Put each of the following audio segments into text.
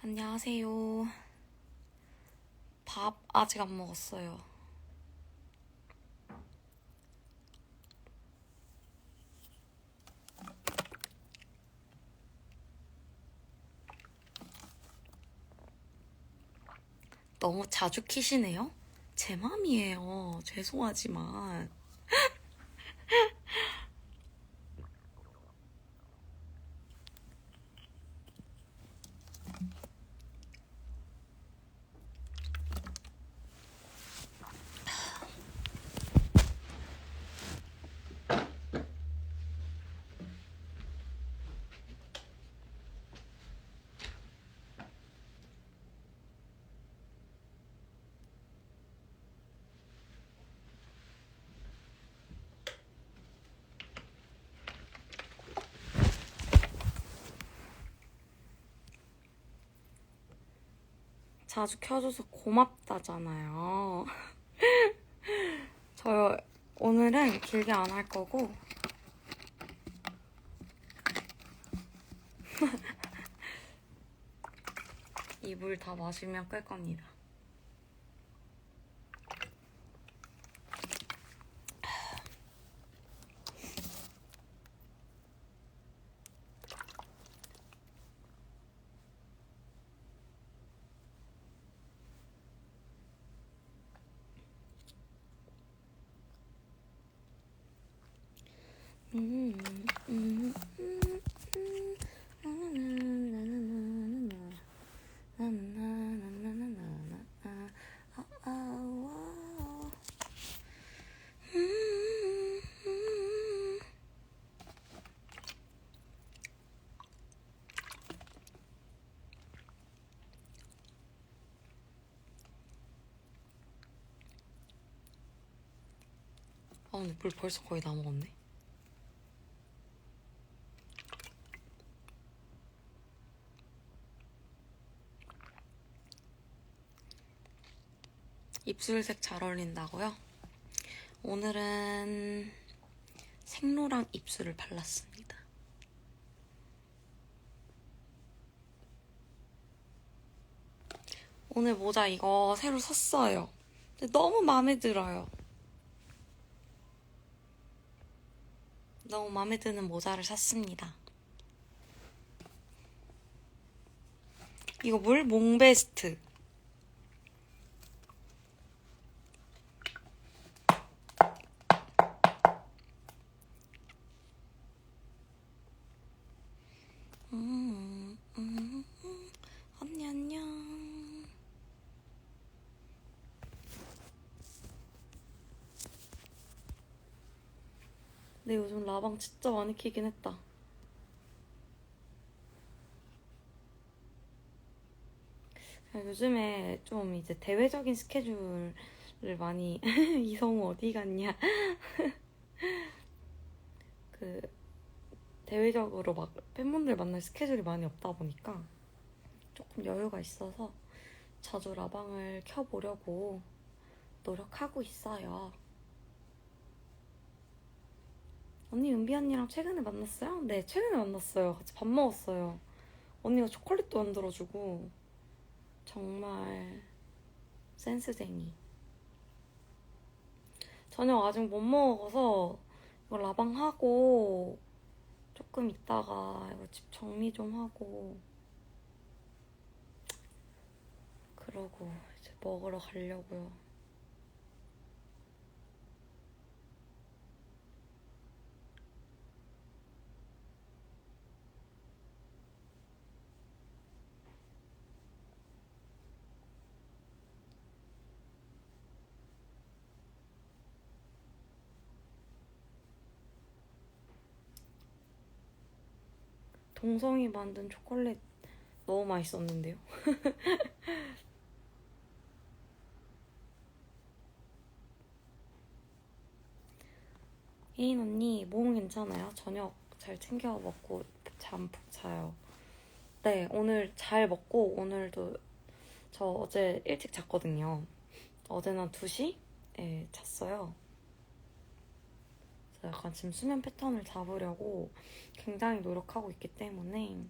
안녕하세요. 밥 아직 안 먹었어요. 너무 자주 키시네요? 제 맘이에요. 죄송하지만. 자주 켜줘서 고맙다잖아요. 저 오늘은 길게 안 할 거고 이 물 다 마시면 끌 겁니다. 아 근데 물 벌써 거의 다 먹었네. 입술색 잘 어울린다고요? 오늘은 생로랑 입술을 발랐습니다. 오늘 모자 이거 새로 샀어요. 근데 너무 마음에 들어요. 너무 마음에 드는 모자를 샀습니다. 이거 물 몽베스트. 음, 음, 음. 언니 안녕. 근데 요즘 라방 진짜 많이 키긴 했다. 그냥 요즘에 좀 이제 대외적인 스케줄을 많이 이성우 어디 갔냐 그 대외적으로 막 팬분들 만날 스케줄이 많이 없다 보니까 조금 여유가 있어서 자주 라방을 켜보려고 노력하고 있어요. 언니 은비 언니랑 최근에 만났어요? 네, 최근에 만났어요. 같이 밥 먹었어요. 언니가 초콜릿도 만들어주고 정말 센스쟁이. 저녁 아직 못 먹어서 이거 라방하고 조금 있다가 이거 집 정리 좀 하고 그러고 이제 먹으러 가려고요. 동성이 만든 초콜릿 너무 맛있었는데요. 혜인 언니 몸은 괜찮아요? 저녁 잘 챙겨 먹고 잠 푹 자요. 네, 오늘 잘 먹고 오늘도 저 어제 일찍 잤거든요. 어제는 한 2시에 잤어요. 약간 지금 수면 패턴을 잡으려고 굉장히 노력하고 있기 때문에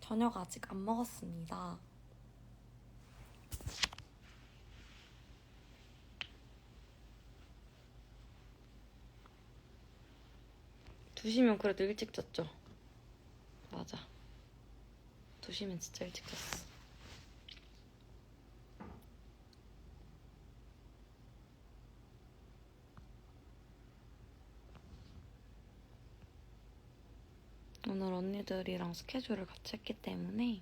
저녁 아직 안 먹었습니다. 두시면 그래도 일찍 잤죠? 맞아. 두시면 진짜 일찍 잤어. 오늘 언니들이랑 스케줄을 같이 했기 때문에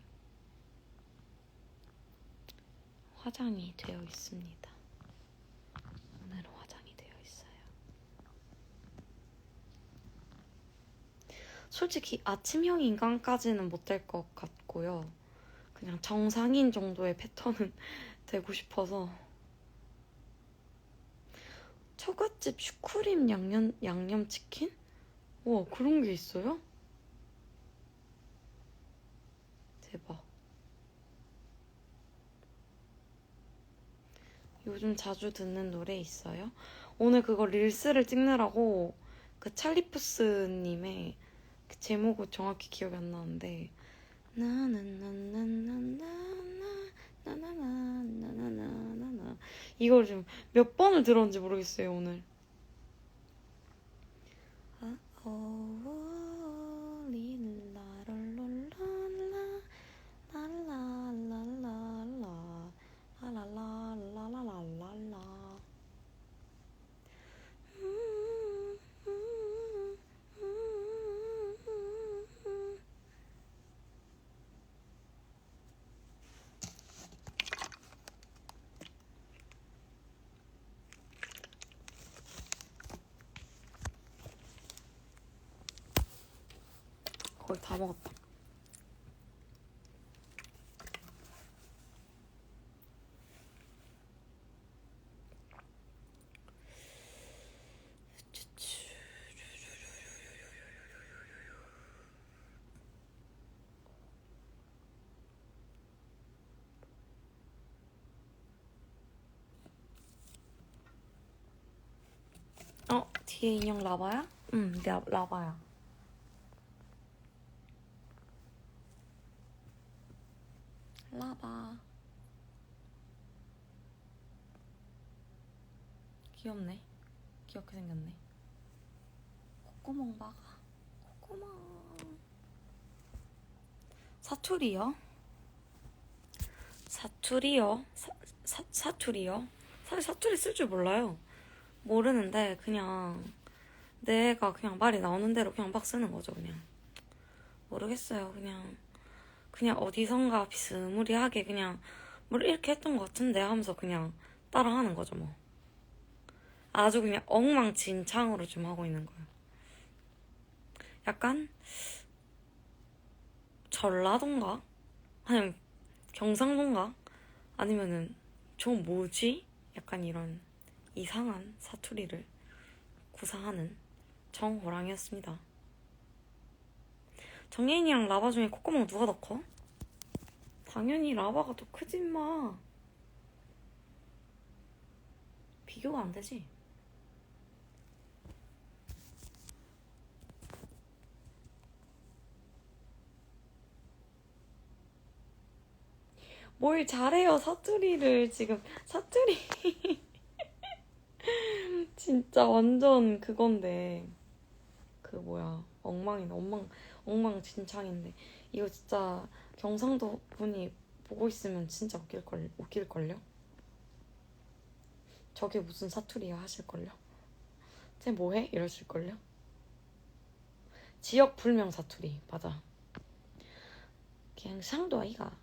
화장이 되어 있습니다. 오늘은 화장이 되어 있어요. 솔직히 아침형 인간까지는 못 될 것 같고요. 그냥 정상인 정도의 패턴은 되고 싶어서. 처갓집 슈크림 양념, 양념치킨? 와, 그런 게 있어요? 대박. 요즘 자주 듣는 노래 있어요? 오늘 그거 릴스를 찍느라고 그 찰리푸스님의 그 제목은 정확히 기억이 안 나는데 나나나나나나나나나나나나나 이걸 좀몇 번을 들었는지 모르겠어요 오늘. 아, 어, 릴라롤롤랄라 랄랄랄랄라 라라라라라라라 거의 다 먹었다. 어, 뒤에 인형 라바야? 응, 라, 라바야. 라바. 귀엽네. 귀엽게 생겼네. 콧구멍 박아. 콧구멍. 사투리요? 사투리요? 사, 사, 사투리요? 사실 사투리 쓸 줄 몰라요. 모르는데 그냥 내가 그냥 말이 나오는 대로 그냥 막 쓰는 거죠 그냥 모르겠어요 그냥 그냥 어디선가 비스무리하게 그냥 뭘 이렇게 했던 것 같은데 하면서 그냥 따라하는 거죠 뭐. 아주 그냥 엉망진창으로 좀 하고 있는 거예요. 약간 전라도인가? 아니면 경상도인가? 아니면은 저 뭐지? 약간 이런 이상한 사투리를 구사하는 정호랑이었습니다. 정예인이랑 라바 중에 콧구멍 누가 더 커? 당연히 라바가 더 크지 마. 비교가 안 되지. 뭘 잘해요 사투리를 지금 사투리 진짜 완전 그건데 그 뭐야 엉망이네 엉망 엉망진창인데 이거 진짜 경상도 분이 보고 있으면 진짜 웃길걸 웃길걸요? 저게 무슨 사투리야 하실걸요? 쟤 뭐해? 이러실걸요? 지역 불명 사투리 맞아 경상도 아이가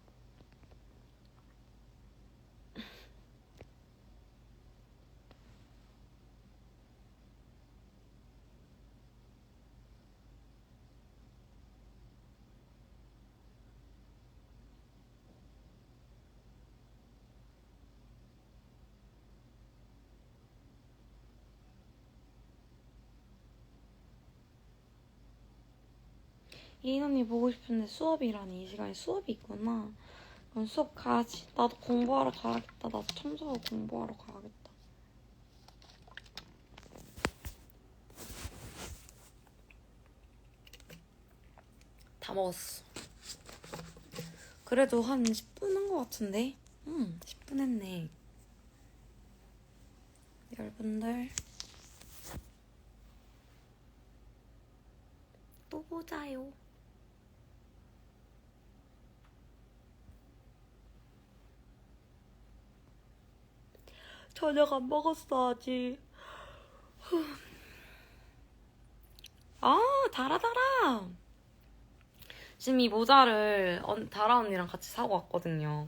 이인 언니 보고 싶은데 수업이라니 이 시간에 수업이 있구나. 그럼 수업 가야지. 나도 공부하러 가야겠다. 나도 첨서고 공부하러 가야겠다. 다 먹었어. 그래도 한 10분 한 것 같은데? 음, 10분 했네. 여러분들. 또 보자요. 저녁 안 먹었어, 아직. 아, 달아 달아. 지금 이 모자를 언- 다라 언니랑 같이 사고 왔거든요.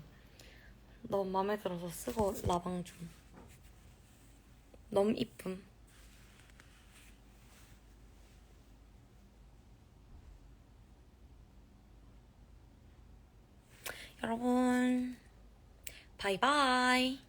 너무 마음에 들어서 쓰고 라방 좀. 너무 이쁨. 여러분, 바이바이.